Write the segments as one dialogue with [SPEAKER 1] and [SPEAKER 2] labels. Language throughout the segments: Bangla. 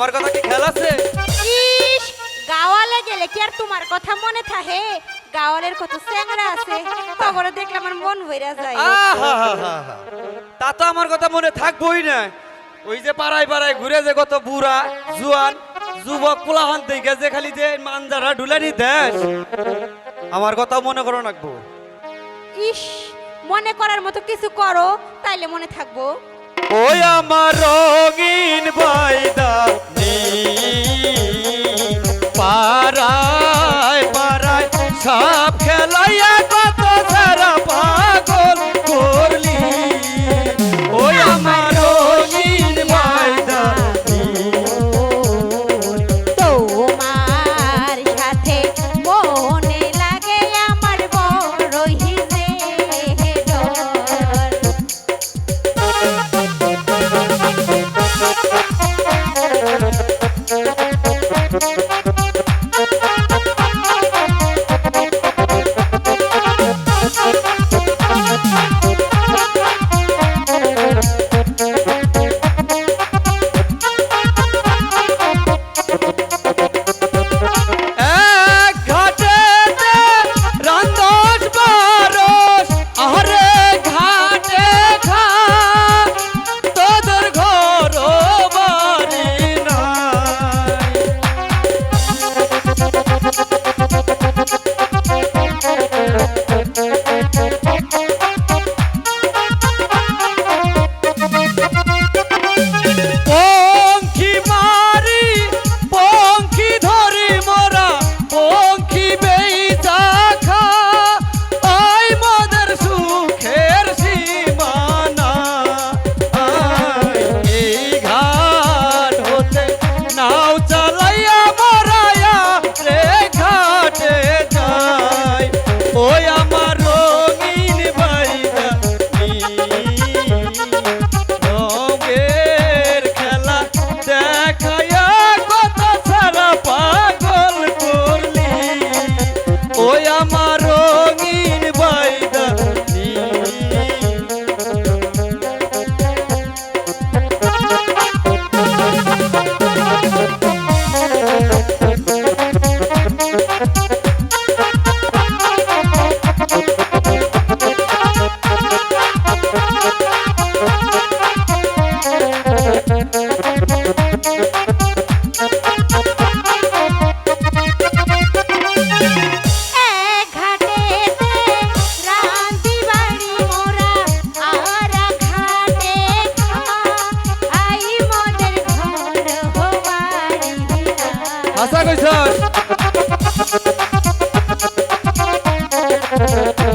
[SPEAKER 1] আমার কথা কি খেয়াল আছে? ইস গাওয়ালে গেলে কি আর তোমার কথা মনে থাকে? গাওয়ালের কত চ্যাংরা আছে খবরে দেখলে আমার মন ভইরা যায়।
[SPEAKER 2] তা তো আমার কথা মনে থাকবই না। ওই যে পাড়ায় পাড়ায় ঘুরে যে কত বুড়া জুয়ান যুবক পোলাহান দেখে যে খালি যে মানজারা ডুলানি দেশ আমার কথা মনে করো রাখব
[SPEAKER 1] ইস মনে করার মতো কিছু করো তাইলে মনে থাকব।
[SPEAKER 2] ওই আমার রঙী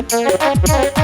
[SPEAKER 2] Thank you.